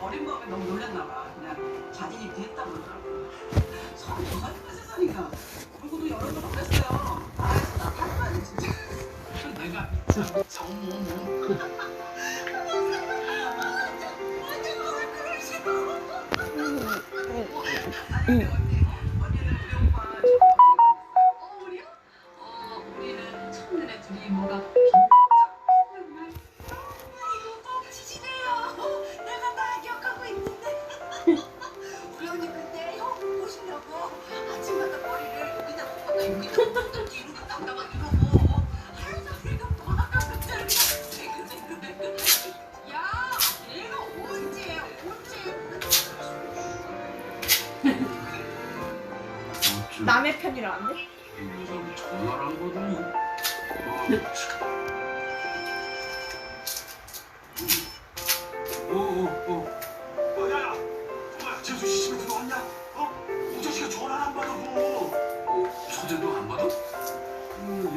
어린 마음에 너무 놀랐나 봐. 그냥 자진이 됐다 그러더라고. 서른 두 살이나 세 살이니까 얼굴도 여러 번 어렸어요. 알았어, 나 탈거야 진짜. 내가 참 정모. 언니는 우 어, 서재도 안 받아? 어,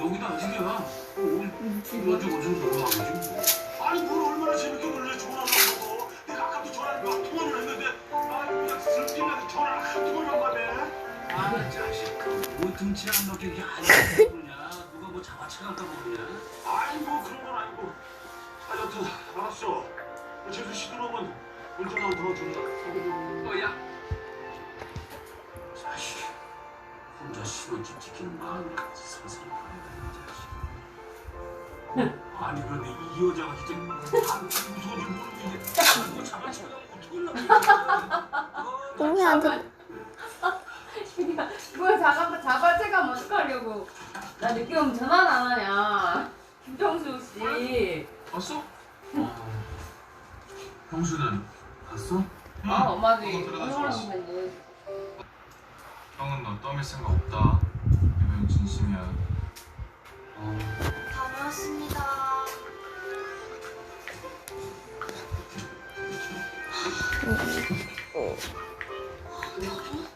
여기다 아직이야. 어, 이거 좀 놀아보지 뭐. 아니, 뭘 얼마나 재밌게 놀래 전화를 안 받아. 내가 아까도 전화를 몇 통화를 했는데, 아, 그냥 슬쩍나게 전화를 한두 번만 받네. 아, 자식, 뭐 등치 안 넣게 이게 아니야. 그러냐? 누가 뭐 잡아채갈까 모르냐? 아니, 뭐 그런 건 아니고. 아, 여튼, 알았어. 재수 씨 들어오면 문자만 더 준다. 어, 야. 자식, 혼자 신혼집 지키는 마음까지 서서히 되는 자식. 아니 그런데 이 여자가 진짜 안 무서운지 모르고 이게 뭐 잡아채가 어떻게 동희한테 그걸 잡아 잡아채가 어떡하려고? 나 늦게 오면 전화 안 하냐? 김정수 씨. 왔어? 어. 형수는 갔어? 아 엄마도 줬어. 힘든데. 형은 너 떠밀 생각 없다. 이번 진심이야. 어. 다녀왔습니다. 아,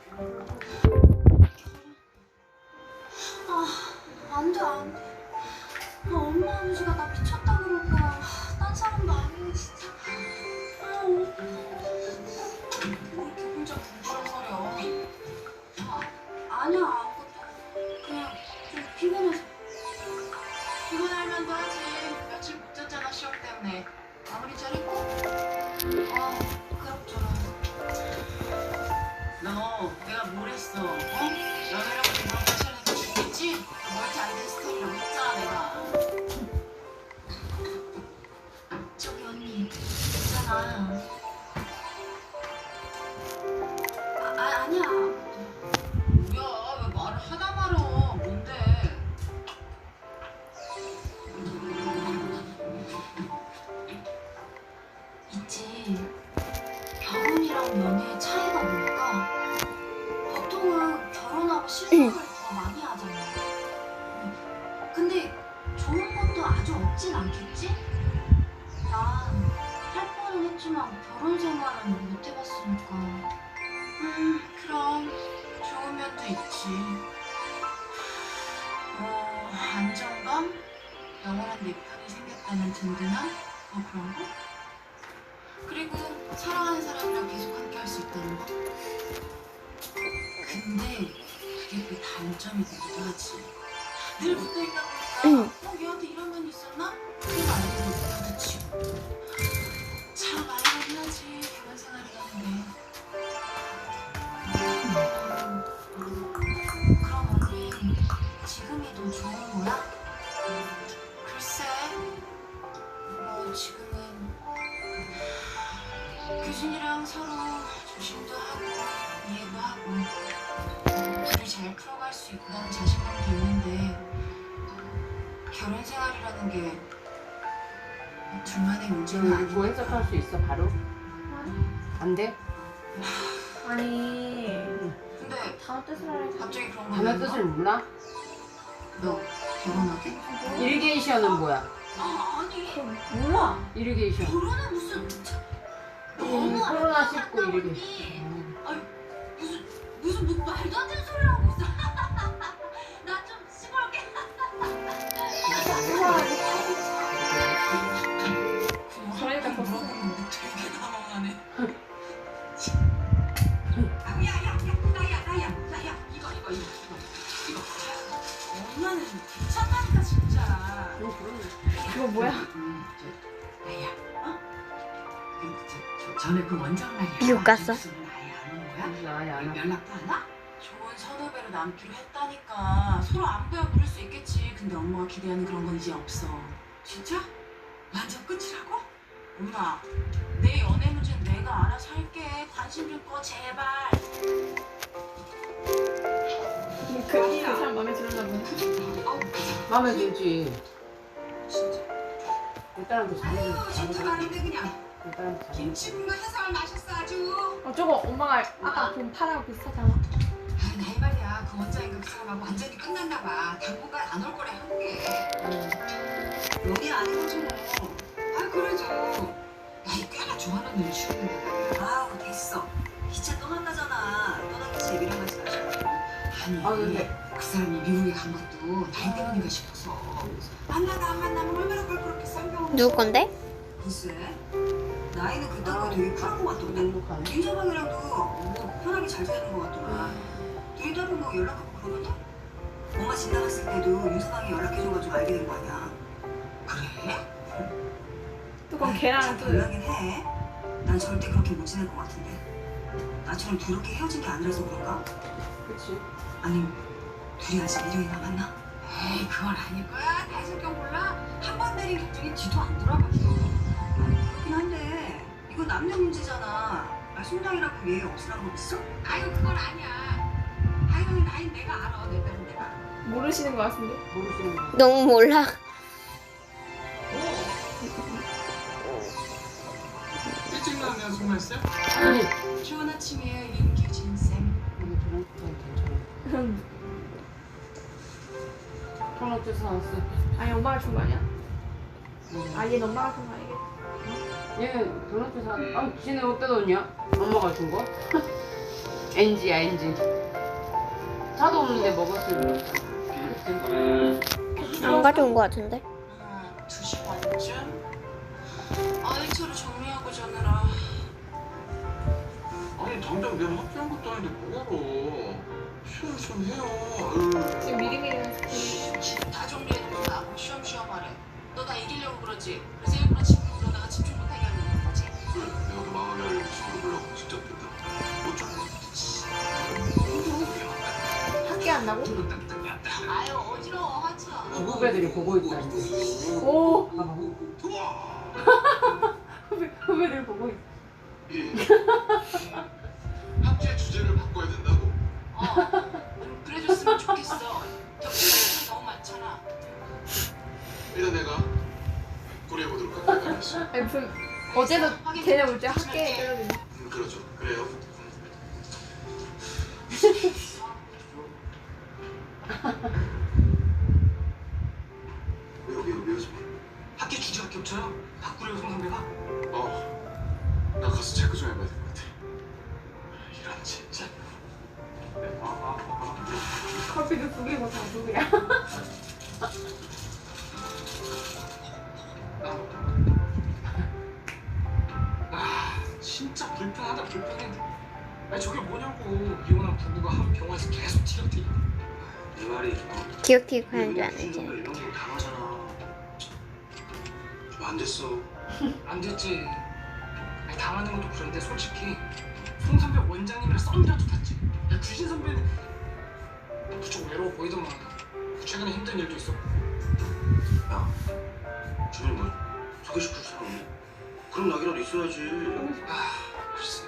없진 않겠지? 난할 뻔은 했지만 결혼 생활은 못 해봤으니까. 음 그럼 좋은 면도 있지. 뭐 안정감, 영원한 내 편이 생겼다는 든든함, 뭐 그런 거. 그리고 사랑하는 사람이랑 계속 함께 할 수 있다는 거. 근데 그게 그 단점이 되기도 하지. 늘 붙어 있다 보니 까어 얘한테 이런 면이 있었나? 그게 말고 부딪히고. 참 아이러니 하지 결혼 생활이라는 게. 그럼 언니, 지금이 더 좋은 거야? 글쎄, 뭐 지금은 교진이랑 서로 조심도 하고 이해도 하고 둘이 잘 풀어갈 수 있다는 자신감도 있는데 결혼 생활이라는 게 둘만의 문제는 아니고 뭐 해석할 수 있어 바로? 안 돼? 아니 근데 단어 뜻을 알아야지. 갑자기 그런 거 단어 뜻을 몰라? 너 결혼하게? 이리게이션은 뭐야? 아 아니 몰라. 이리게이션. 결혼은 무슨 음, 너무 코로나 아름다운 19 이리게. 언니. 음. 무슨 무슨 뭐 말도 안 되는 소리를 하고 음, 저, 나야, 어? 그, 전에 그 원장 말이야. 미국 갔어? 안 안. 연락도 안 와? 좋은 선후배로 남기로 했다니까. 서로 안부야 물을 수 있겠지. 근데 엄마가 기대하는 그런 건 이제 없어. 진짜? 완전 끝이라고? 엄마, 내 연애 문제는 내가 알아서 할게. 관심 좀 꺼, 제발. 그, 그 사람 마음에 들었나 보네. 아우, 마음에 들지. 진짜. 일단은 잘해. 진짜 가는데 그냥. 일단은. 김치국물 해설 마셨어 아주. 어 저거 엄마가 아까 본 파랑 비슷하잖아. 아, 나이 말이야. 그 원장인가 그 사람하고 완전히 끝났나 봐. 당분간 안 올 거래 한국에. 연이 아닌 뭐. 아 그래도 나이 꽤나 좋아하는 말이야. 아우 됐어. 이제 떠난다잖아. 하지 마시고. 아니 아, 근데- 그 사람이 미국에 간 것도 나이 때문인가 싶어서 만나다 안 만나면 얼마나 껄끄럽게 쌍병 누구 건데? 글쎄 나이는 그딴 거 되게 쿨한 것 같던데 행복하네. 윤서방이랑도 뭐 편하게 잘 지내는 것 같더라. 둘이 따로 뭐 연락하고 그러는데? 엄마 집 나갔을 때도 윤서방이 연락해줘가지고 알게 된 거 아니야. 그래? 뚜껑 걔랑 잘또 연락은 해. 난 절대 그렇게 못 지낼 것 같은데. 나처럼 더럽게 헤어진 게 아니라서 그런가? 그치. 아니면 둘이 아직 미련이 남았나? 에이 그건 아닐 거야. 내 성격 몰라? 한 번 내린 결정이 뒤도 안 돌아가. 그렇긴 한데 이거 남녀 문제잖아. 아, 송장이라고 예의 없으라는 거 있어? 아유 그건 아니야. 아유 나이 내가 알아. 내 딸은 내가. 모르시는 것 같은데. 모르시는 거. 너무 몰라. 일찍 나왔네요 송말쌤 아니. 좋은 아침이에요 저런 돈 어째서 안 쓰? 아니 엄마가 준 거 아니야? 응. 아 얘는 엄마가 준 거 아니겠지? 얘는 돈 어째서 안? 아, 지네 어디다 넣냐? 엄마가 준 거? NG야 NG. 차도 없는데 먹었을 때. 안 가져온 거 같은데? 음, 2시 반쯤? 아 일처로 정리하고 자느라. 아니 당장 내가 학교한 것도 아닌데 뭐하러 쉬엄 좀 해요 아유. 지금 미리미리. 지금 다 정리해놓고 나하고 쉬엄쉬엄 하래. 너 나 이기려고 그러지? 그래서 일부러 친구 그러다가 집중 못하게 하려고 거지? 그래 내가 너 망하게 하려고 지금 보려고 직접 된다 어쩔 함께 한다고? 아유 어지러워 하츠야. 후배들이 보고 있다는데. 오. 봐봐. 우와 후배 후배들 보고 있. 예. 합주의 주제를 아니 무슨 어제도 걔네 올때 학교에. 음, 그렇죠 그래요 왜요 왜요 왜요 좀 학교 주제가 겹쳐요. 바꾸려고 성상배가. 어, 나 가서 체크 좀 해봐야 될 것 같아. 이런 진짜. 아, 아, 아, 커피도 두 개고 다 두 개야. 아, 진짜 불편하다 불편해. 아니 저게 뭐냐고 이혼한 부부가 한 병원에서 계속 티격태격. 내 말이. 어, 기억티고 하는 줄 아는지. 이런 거 당하잖아. 좀안 됐어. 안 됐지. 아니, 당하는 것도 그런데 솔직히 송 선배 원장님이랑 썸이라도 탔지. 야 규진 선배는 무척 외로워 보이더만. 최근에 힘든 일도 있었고. 야, 주변에 뭐 소개시킬 사람 없니? 그럼 낙이라도 있어야지. 아 글쎄.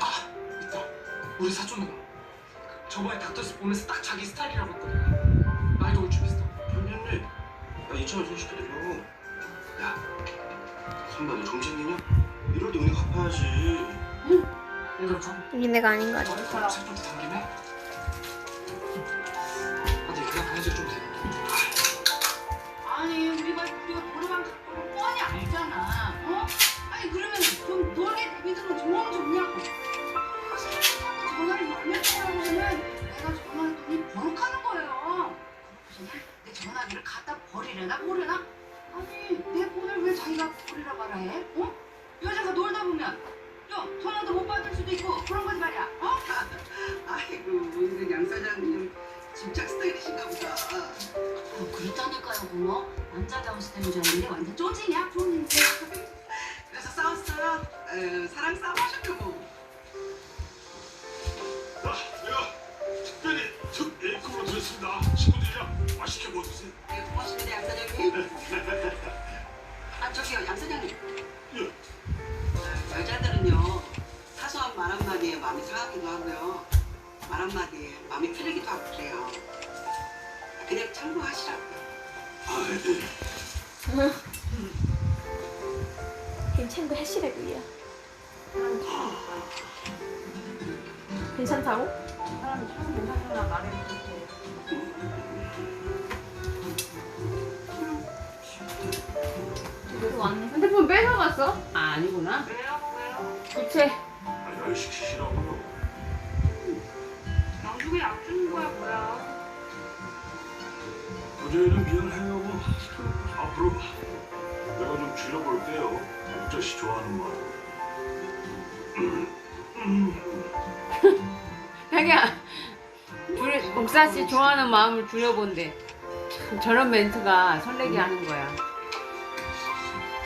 아 있다. 우리 사촌 누나. 저번에 닥터스 보면서 딱 자기 스타일이라고 했거든. 나이도 얼추 비슷하고. 현진님, 야 이참에 소개시켜드려. 야, 선배 너 정신이냐? 이럴 때 은혜 갚아야지. 그렇죠. 니네가 아닌 거 같아. 머리카락. 살부터 당기네. 그러고서는 내 전화기를 갖다 버리려나 모르나? 아니 내 폰을 왜 자기가 버리라 말아 해? 어? 여자가 놀다 보면 또 전화도 못 받을 수도 있고 그런 거지 말이야. 어? 아이고 오늘은 양 사장님 집착 스타일이신가 보다. 어, 그렇다니까요, 고모. 남자다운 스타일인 줄 알았는데 완전 좋은 일. 그래서 싸웠어요. 에, 사랑 싸움 하셨죠 뭐. 특 A급으로 드렸습니다. 친구들이랑 맛있게 먹으세요. 네, 고맙습니다 양 사장님. 아 저기요 양 사장님. 예. 아, 여자들은요 사소한 말 한마디에 마음이 상하기도 하고요. 말 한마디에 마음이 틀리기도 하고 그래요. 그냥 참고하시라고요. 아, 네. 괜찮고 해시래고요. 괜찮다고? 사람이 참 괜찮구나 말해도 이거 왔네. 핸드폰 뺏어갔어? 아 아니구나 왜요? 왜요? 부채 아, 열 시키시라고요. 영숙이 약 주는 거야, 뭐야? 어제는 미안해요. 앞으로 내가 좀 줄여볼게요. 옥자 씨 좋아하는 말. 자기야 줄- 옥사씨 좋아하는 마음을 줄여본대 참, 저런 멘트가 설레게 하는 거야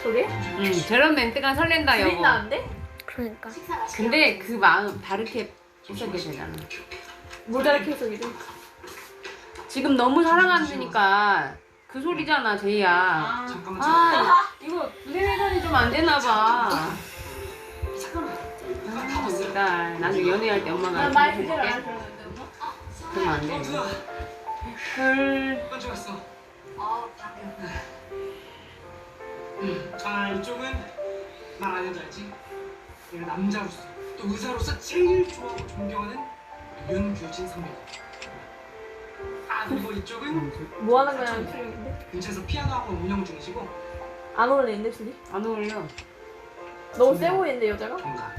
저게? 응 저런 멘트가 설렌다 여보 들린다는데? 그러니까. 근데 그 마음 다르게 해석이 되잖아 모자르게 해석이래. 지금 너무 사랑한다니까 그 소리잖아 제이야 잠깐만 잠깐만 아 이거 세뇌전이 좀 안 되나 봐 잠깐만 아, 우리 딸 나중에 연애할 때 엄마가 말 그대로 해줄게. 알아들었는데 엄마? 그러면 안 돼. 어 헐. 왔어? 어, 방금. 아 이쪽은 말안 해도 알지? 내가 남자로서 또 의사로서 제일 좋아하고 존경하는 윤규진 선배 아 그리고 이쪽은 뭐 하는 거냐는 필요인데? 근처에서 피아노 학원 운영 중이시고 안 어울리는데 둘이? 안 어울려. 너무 세 보이는데 여자가? 동갑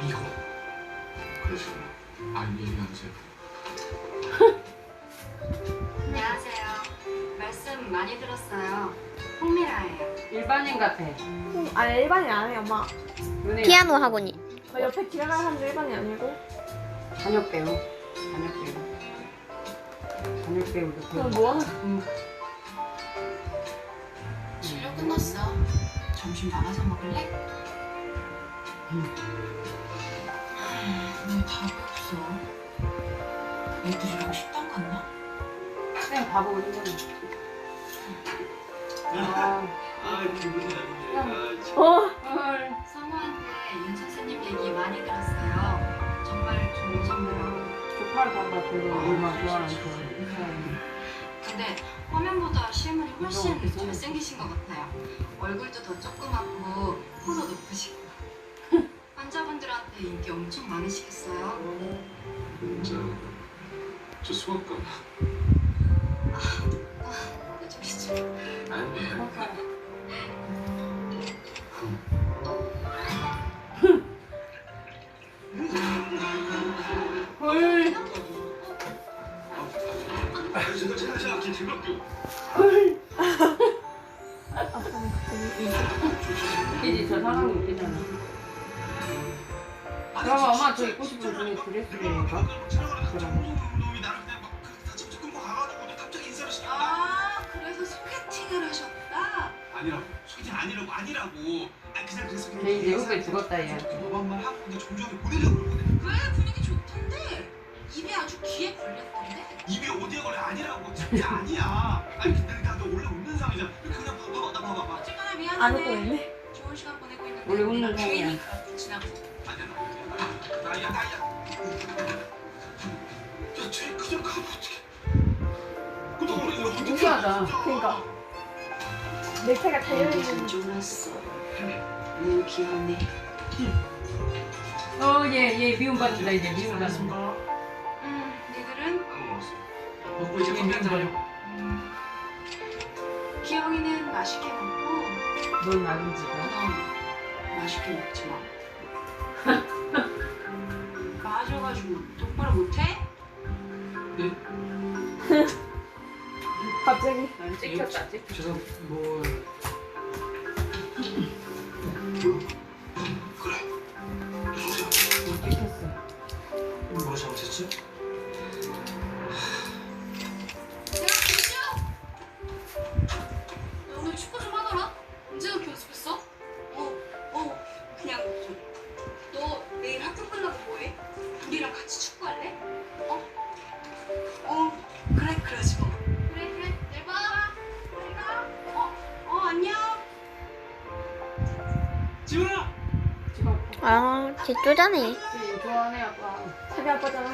미호 그러시구나. 아, 얘기하세요. 많이 들었어요. 홍미라예요. 일반인 같아. 음, 아 일반인 아니야 엄마. 연애 피아노 학원이. 어, 옆에 지나가는 사람도 일반인 아니고. 단역 배우. 단역 배우. 단역 배우도 그럼 배우. 뭐 하는? 진료 끝났어. 점심 나가서 먹을래? 응. 왜 답이 없어? 애들이랑 식당 갔나? 그냥 바보 우리 거 아, 아, 기분이 나쁘네. 아, 참. 어. 헐. 성우한테 윤 선생님 얘기 많이 들었어요. 정말 좋은 선배라고. 조카를 봐봐 별로 얼마나 좋아하는 그 사람이. 근데 화면보다 실물이 훨씬 잘생기신 것 같아요. 얼굴도 더 조그맣고 코도 높으시고. 환자분들한테 인기 엄청 많으시겠어요? 저, 저 수학과. 아니에요. 헐. 아, 제가 제가 제가 기 대박교. 아빠는 갑자기. 웃기지 저 상황이 웃기잖아. 그럼 엄마 저 입고 싶은 드레스를 입어? 그럼. 아니라고. 소개팅 아니라고 아니라고. 아 그냥 그래서 그냥 걔 이제 후배 죽었다 얘. 도박만 하고 그냥 종종하게 보내려고 그러거든. 왜 분위기 좋던데? 입에 아주 귀에 걸렸던데? 입이 어디에 걸려 아니라고. 절대 아니야. 아니 근데 나너 원래 웃는 상이잖아. 그냥 봐봐 나 봐봐 봐. 어쨌거나 안. 웃고 있네. 좋은 시간 보내고 있는데 원래 웃는 우리가 사이야. 괜히 가고 지나고. 아니야 나 나야 나야. 야쟤 그냥 가면 어떡해. 근데 우리 이거 어떻게 신기하다. 그러니까. 넥타이가 달려있는. 좋았어. 너무 귀엽네. 어얘얘 미움받는다 이제 미움받는다. 음, 니들은. 먹고 이제 건배 한잔하려 기영이는 맛있게 먹고 넌 나중에 가. 넌 맛있게 먹지 마. 맞아가지고 똑바로 못해? 네? 갑자기. 난 찍혔다 찍혔다. 죄송 뭐 쪼잔해. 좋아하네 아빠. 자기 아빠잖아.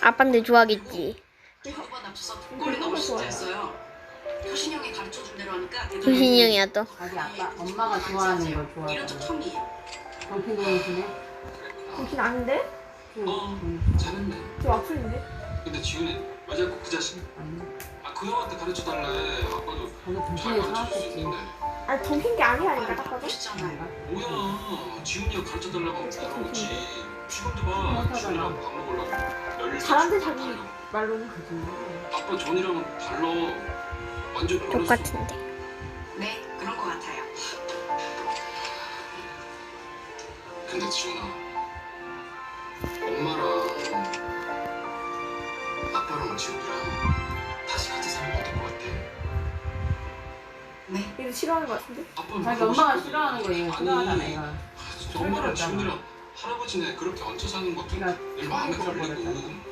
아빠인데 좋아하겠지. 두번 합쳐서 독거리 나올 진짜였어요. 효신 형이 가르쳐 준 대로 하니까 유신이 형이야 또. 자기 아빠 엄마가 좋아하는 걸 이런 적 좋아하고. 처음이에요. 정신 동이시네. 정신 아닌데? 어 잘했네 저 와플인데? 근데 지훈이 왜 자꾸 그 자식 아니, 아그 형한테 가르쳐달래 아빠도 잘 가르쳐줄 수 사왔겠지. 있는데 아니 정신 게 아니라니까 딱 봐도. 멋있잖아요. 뭐야 지훈이가 가르쳐 달라고 하면 따라오지 지금도 봐. 지훈이랑 밥 먹으려고 열일 잘한대, 다 자기. 말로는. 아빠 전이랑은 달라 완전 별로였어 똑같은데. 네, 그런 것 같아요. 근데 지훈아 엄마랑 아빠랑 지훈이랑 네, 얘도 싫어하는 것 같은데? 아빠는 자기 엄마가. 싫어하는 거 아니, 싫어하잖아 얘가. 진짜 엄마랑 지훈이랑 할아버지네 그렇게 얹혀 사는 것도 얘가 늘 마음에 걸리고.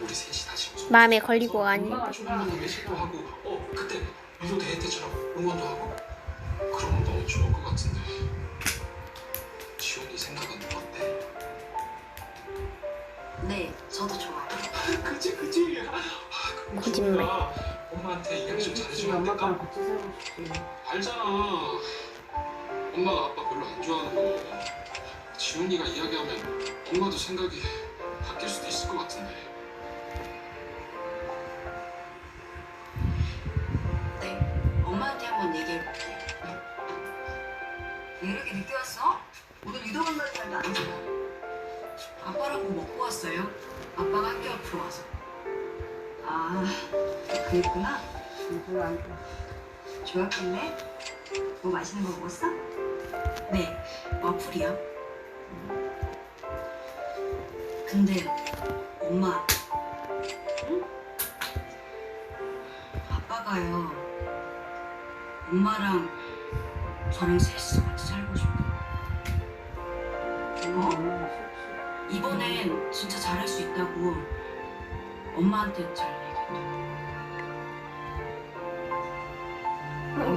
우리 셋이 다시 마음에 걸리고 아니. 엄마가 좋아하는 거 외식도 하고 어 그때 유도 대회 때처럼 응원도 하고 그러면 너무 좋을 것 같은데 지훈이 생각은 어때? 네, 저도 좋아요. 그치 그치 아, 그럼 거짓말. 지훈아 엄마한테 이야기 좀 잘해주면 안 될까? 같이 살고. 알잖아 엄마가 아빠 별로 안 좋아하는 거 지훈이가 이야기하면 엄마도 생각이 바뀔 수도 있을 것 같은데 네, 엄마한테 한번 얘기해볼게요. 왜 이렇게 늦게 왔어? 오늘 유도 간다는 말도 아니잖아. 아빠랑 뭐 먹고 왔어요? 아빠가 학교 앞으로 와서. 아, 그랬구나. 별로 안 좋아. 좋았겠네. 뭐 맛있는 거 먹었어? 네, 와플이요. 근데 엄마, 응? 아빠가요. 엄마랑 저랑 셋이서 같이 살고 싶어. 싫지. 이번엔 진짜 잘할 수 있다고 엄마한테 잘 얘기해.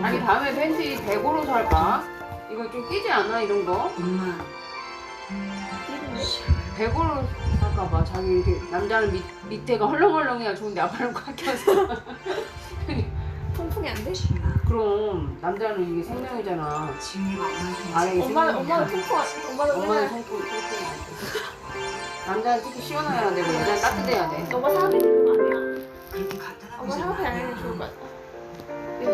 아니 다음에 팬티 대고로 살까? 이거 좀 끼지 않아 이런 거? 엄마? 대고로 살까봐 자기 이렇게 남자는 밑, 밑에가 헐렁헐렁해야 좋은데 아빠는 꽉 껴서 통풍이 안 돼? 그럼 남자는 이게 생명이잖아 지훈이가 엄마한테 아래 엄마는 엄마는 통풍 엄마는 엄마는 손톱 손톱이 안돼 남자는 특히 시원해야 되고 여자는 따뜻해야 돼 너가 생각해 주는 거 아니야? 그렇게 간단한 엄마 문제는 생각해 안. 해도 좋을 것 같아. 그죠?